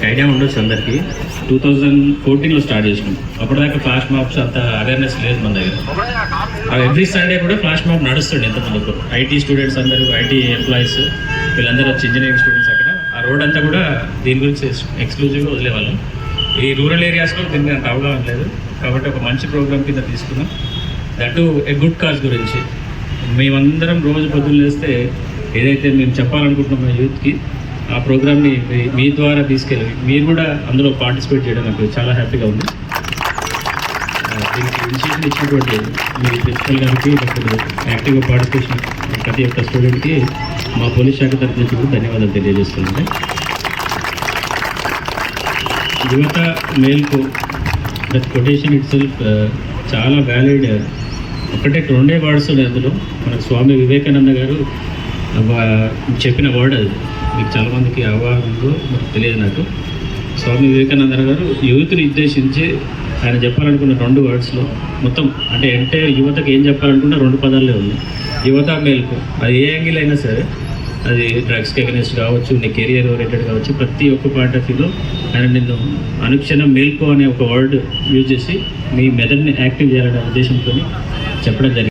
మీకు ఐడియా ఉండొచ్చు అందరికీ. టూ థౌజండ్ ఫోర్టీన్లో స్టార్ట్ చేసినాం. అప్పటిదాకా ఫ్లాష్ మాప్స్ అంత అవేర్నెస్ లేదు మన దగ్గర. ఎవ్రీ సండే కూడా ఫ్లాష్ మాప్ నడుస్తుండే ఎంతమంది ఐటీ స్టూడెంట్స్ అందరూ ఐటీ ఎంప్లాయీస్ వీళ్ళందరూ వచ్చి ఇంజనీరింగ్ స్టూడెంట్స్ అక్కడ. ఆ రోడ్ అంతా కూడా దీని గురించి ఎక్స్క్లూజివ్గా వదిలేవాళ్ళం. ఈ రూరల్ ఏరియాస్లో దీనికి అంత అవగాహన లేదు. కాబట్టి ఒక మంచి ప్రోగ్రామ్ కింద తీసుకున్నాం. దట్ ఏ గుడ్ కాజ్ గురించి. మేమందరం రోజు పొద్దున్న లేస్తే ఏదైతే మేము చెప్పాలనుకుంటున్నాం యూత్కి ఆ ప్రోగ్రామ్ని మీ- ద్వారా తీసుకెళ్ళి మీరు కూడా అందులో పార్టిసిపేట్ చేయడం నాకు చాలా హ్యాపీగా ఉంది. దీనికి ఇనిషియేషన్ ఇచ్చినటువంటి మీ ప్రిన్సిపల్ గారికి ఇప్పుడు యాక్టివ్గా పార్టిసిపేషన్ ప్రతి ఒక్క స్టూడెంట్కి మా పోలీస్ శాఖ తరఫు నుంచి కూడా ధన్యవాదాలు తెలియజేస్తున్నాను. యువత మేల్కు దట్ కొటేషన్ ఇట్ సెల్ఫ్ చాలా వ్యాలిడ్ ఒకటే రెండే వర్డ్స్ ఉన్నాయి అందులో. మన స్వామి వివేకానంద గారు చెప్పిన వర్డ్ అది. మీకు చాలామందికి అవగాహన ఉందో తెలియదు నాకు. స్వామి వివేకానంద గారు యువతిని ఉద్దేశించి ఆయన చెప్పాలనుకున్న రెండు వర్డ్స్లో మొత్తం అంటే అంటే యువతకు ఏం చెప్పాలనుకున్న రెండు పదాలే ఉన్నాయి. యువత మేల్కు అది ఏ యాంగిల్ అయినా సరే అది డ్రగ్స్కి అగెనిస్ట్ కావచ్చు నీ కెరియర్ ఓరియంటెడ్ కావచ్చు ప్రతి ఒక్క పాయింట్ ఆఫ్ వ్యూలో ఆయన నిన్ను అనుక్షణం మేల్కో అనే ఒక వర్డ్ యూజ్ చేసి మీ మెదడుని యాక్టివ్ చేయాలనే ఉద్దేశంతో చెప్పడం జరిగింది.